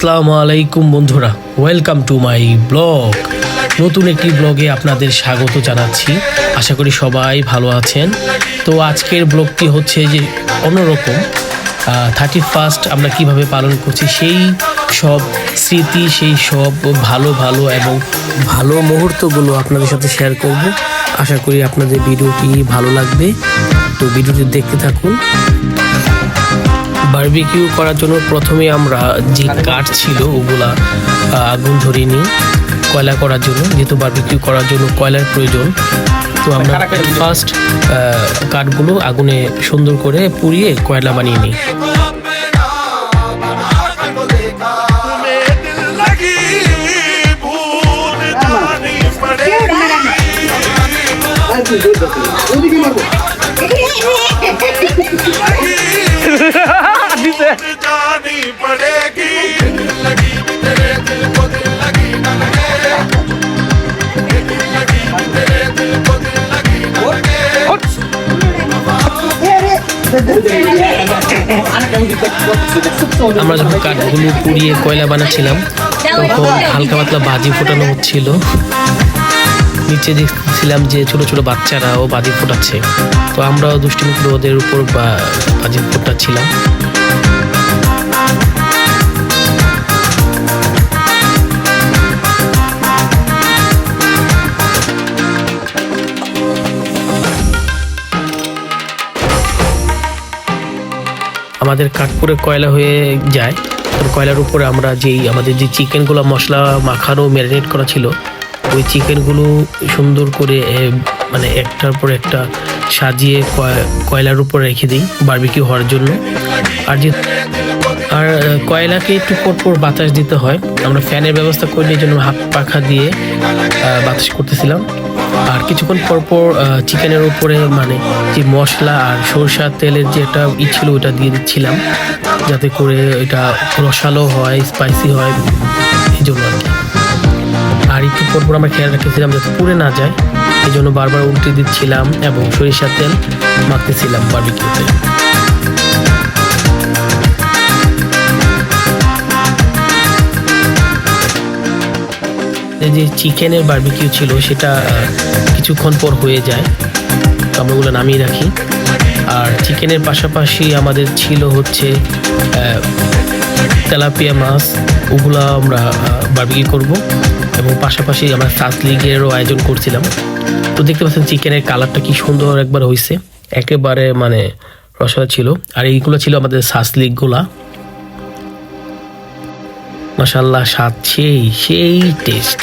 আসসালামু আলাইকুম বন্ধুরা। ওয়েলকাম টু মাই ব্লগ নতুন একটি ব্লগে আপনাদের স্বাগত জানাচ্ছি। আশা করি সবাই ভালো আছেন। তো আজকের ব্লগটি হচ্ছে যে অন্যরকম। থার্টি ফার্স্ট আমরা কীভাবে পালন করছি, সেই সব স্মৃতি, সেই সব ভালো ভালো এবং ভালো মুহূর্তগুলো আপনাদের সাথে শেয়ার করব। আশা করি আপনাদের ভিডিওটি ভালো লাগবে। তো ভিডিওটি দেখতে থাকুন। বারবিকিউ করার জন্য প্রথমে আমরা যে কাঠ ছিল ওগুলা আগুন ধরিয়ে নিই কয়লা করার জন্য যেহেতু বারবিকিউ করার জন্য কয়লার প্রয়োজন। তো আমরা ফার্স্ট কাঠগুলো আগুনে সুন্দর করে পুড়িয়ে কয়লা বানিয়ে নিই। আমরা যখন কাঠগুলো পুড়িয়ে কয়লা বানাচ্ছিলাম, তখন হালকা পাতলা বাজি ফোটানো হচ্ছিল। নিচে দেখছিলাম যে ছোট ছোট বাচ্চারাও বাজি ফোটাচ্ছে। তো আমরাও দুষ্টিমুখ ওদের উপর বা- বাজি ফোটাচ্ছিলাম। আমাদের কাঠপুরে কয়লা হয়ে যায় কয়লার উপরে আমরা যেই আমাদের যে চিকেনগুলো মশলা, মাখানো, ম্যারিনেট করা ছিল, ওই চিকেনগুলো সুন্দর করে মানে একটার পর একটা সাজিয়ে কয়- কয়লার উপর রেখে দিই বারবিকিউ হওয়ার জন্য। আর যে, আর, কয়লাকে একটু পর পর বাতাস দিতে হয়। আমরা ফ্যানের ব্যবস্থা করে এই জন্য হাত পাখা দিয়ে বাতাস করতেছিলাম। আর কিছুক্ষণ পর পর চিকেনের উপরে মানে যে মশলা আর সরষা তেলের যে একটা ই ছিল, ওটা দিয়ে দিচ্ছিলাম, যাতে করে এটা রসালো হয় স্পাইসি হয়, এই জন্য আর কি। আর একটু পর পর আমরা খেয়াল রাখতেছিলাম যাতে পুড়ে না যায়, এই জন্য বারবার উল্টে দিচ্ছিলাম এবং সরিষার তেল মাখতেছিলাম বারবিকিউতে যে চিকেনের বারবিকিউ ছিল, সেটা কিছুক্ষণ পর হয়ে যায়। তো আমরা ওগুলো নামিয়ে রাখি। আর চিকেনের পাশাপাশি আমাদের ছিল হচ্ছে তেলাপিয়া মাছ। ওগুলো আমরা বারবিকিউ করব। এবং পাশাপাশি আমরা সাত লিগেরও আয়োজন করছিলাম। তো দেখতে পাচ্ছেন চিকেনের কালারটা কি সুন্দর একবার হয়েছে একেবারে মানে রসা ছিল। আর এইগুলো ছিল আমাদের সাস সাসলিকগুলা মাসাল্লাহ স্বাদ সেই সেই টেস্ট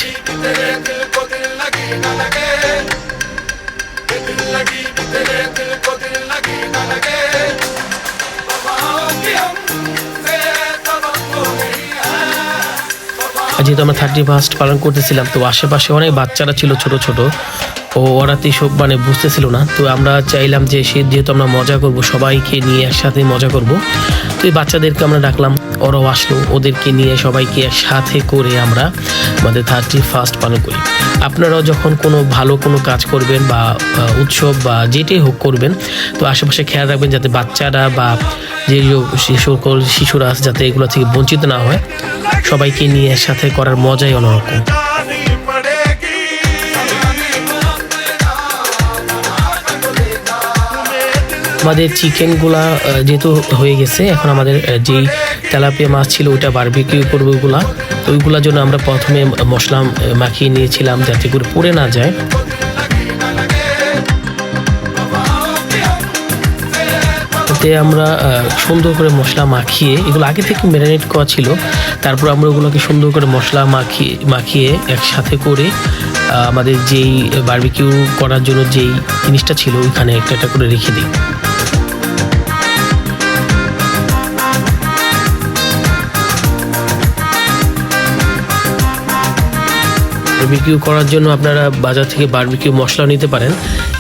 যেহেতু আমরা থার্টি ফার্স্ট পালন করতেছিলাম, তো আশেপাশে অনেক বাচ্চারা ছিল ছোট ছোট ও ওরা তো সব মানে বুঝতেছিল না। তো আমরা চাইলাম যে সে যেহেতু আমরা মজা করব, সবাইকে নিয়ে একসাথে মজা করব। তো এই বাচ্চাদেরকে আমরা ডাকলাম ওরাও আসলো। ওদেরকে নিয়ে সবাইকে একসাথে করে আমরা আমাদের থার্টি ফার্স্ট পালন করি। আপনারাও যখন কোনো ভালো কোনো কাজ করবেন বা উৎসব বা যেটাই হোক করবেন, তো আশেপাশে খেয়াল রাখবেন যাতে বাচ্চারা বা যে সকল শিশুরা আছে যাতে এগুলো থেকে বঞ্চিত না হয়। সবাইকে নিয়ে একসাথে করার মজাই অন্যরকম। আমাদের চিকেনগুলা যেহেতু হয়ে গেছে, এখন আমাদের যেই তেলাপিয়া মাছ ছিল, ওইটা বারবিকিউ করব ওইগুলা। তো ওইগুলার জন্য আমরা প্রথমে মশলা মাখিয়ে নিয়েছিলাম যাতে করে পুড়ে না যায়। এতে আমরা সুন্দর করে মশলা মাখিয়ে, এগুলো আগে থেকে ম্যারিনেট করা ছিল, তারপর আমরা ওগুলোকে সুন্দর করে মশলা মাখিয়ে মাখিয়ে একসাথে করে আমাদের যেই বারবিকিউ করার জন্য যেই জিনিসটা ছিল, ওইখানে একটা একটা করে রেখে দিই। বারবিকিউ করার জন্য আপনারা বাজার থেকে বার্বিকিউ মশলা নিতে পারেন।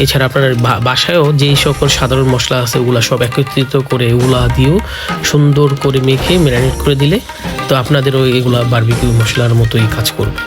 এছাড়া আপনার বাসায়ও যেই সকল সাধারণ মশলা আছে, ওগুলা সব একত্রিত করে ওগুলা দিয়েও সুন্দর করে মেখে ম্যারিনেট করে দিলে তো আপনাদেরও এগুলা বার্বিকিউ মশলার মতোই কাজ করবে।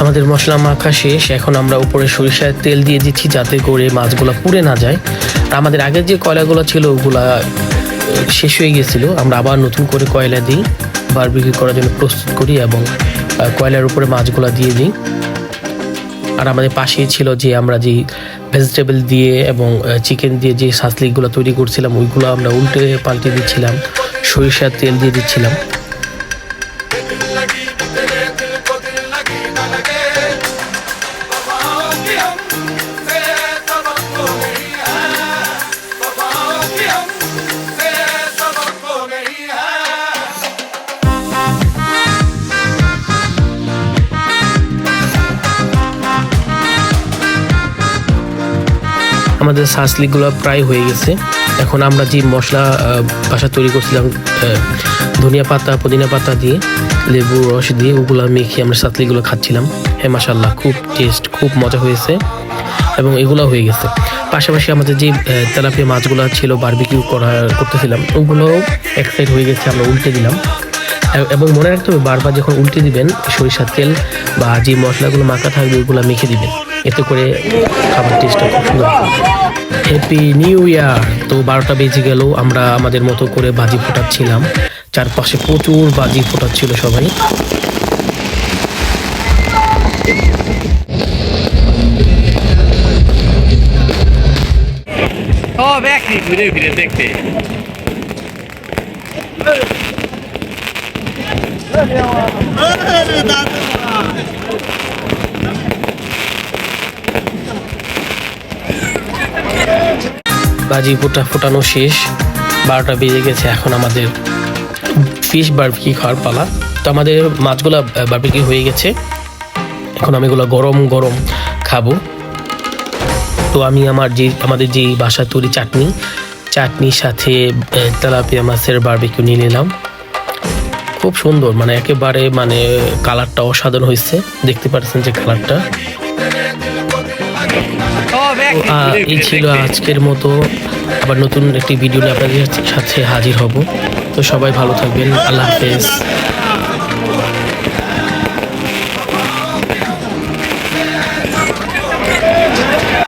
আমাদের মশলা মাখা শেষ। এখন আমরা উপরে সরিষার তেল দিয়ে দিচ্ছি যাতে করে মাছগুলো পুড়ে না যায়। আর আমাদের আগের যে কয়লাগুলো ছিল, ওগুলা শেষ হয়ে গেছিল। আমরা আবার নতুন করে কয়লা দিই, বারবিকিউ করার জন্য প্রস্তুত করি এবং কয়লার উপরে মাছগুলো দিয়ে দিই। আর আমাদের পাশেই ছিল যে আমরা যে ভেজিটেবল দিয়ে এবং চিকেন দিয়ে যে সাসলিকগুলো তৈরি করছিলাম, ওইগুলো আমরা উল্টে পাল্টে দিচ্ছিলাম। সরিষার তেল দিয়ে দিচ্ছিলাম। আমাদের সাসলিকগুলো প্রায় হয়ে গেছে। এখন আমরা যে মশলা বাসা তৈরি করছিলাম ধনিয়া পাতা, পুদিনা পাতা দিয়ে, লেবু, রস দিয়ে, ওগুলো মেখে আমরা সাসলিগুলো খাচ্ছিলাম। হ্যাঁ মাসাল্লাহ খুব টেস্ট, খুব মজা হয়েছে এবং এগুলো হয়ে গেছে। পাশাপাশি আমাদের যে তেলাপিয়া মাছগুলো ছিল বারবিকিউ করা করতেছিলাম, ওগুলোও এক সাইড হয়ে গেছে, আমরা উল্টে দিলাম। এবং মনে রাখতে হবে, বারবার যখন উল্টে দিবেন, সরিষার তেল বা যে মশলাগুলো মাখা থাকবে, ওগুলো মেখে দিবেন। এতে করে খাবার টেস্টটা খুব সুন্দর হ্যাপি নিউ ইয়ার তো বারোটা বেজে গেল আমরা আমাদের মতো করে বাজি ফোটাচ্ছিলাম। চারপাশে প্রচুর বাজি ফোটাচ্ছিল সবাই সব একই ঘুরে ফিরে দেখতে। বাজি ফোটা ফোটানো শেষ। বারোটা বেজে গেছে এখন আমাদের ফিশ বারবিকি খাওয়ার পালা। তো আমাদের মাছগুলা বারবিকি হয়ে গেছে। এখন আমি এগুলো গরম গরম খাব। তো আমি আমার যে, আমাদের যে বাসা তৈরি চাটনি, চাটনির সাথে তেলাপিয়া মাছের বারবিকিউ নিয়ে নিলাম। খুব সুন্দর মানে একেবারে মানে কালারটা অসাধারণ হয়েছে। দেখতে পাচ্ছেন যে কালারটা এই ছিল আজকের মতো। আবার নতুন একটি ভিডিও নিয়ে আপনাদের সাথে হাজির হব। তো সবাই ভালো থাকবেন। আল্লাহ হাফেজ।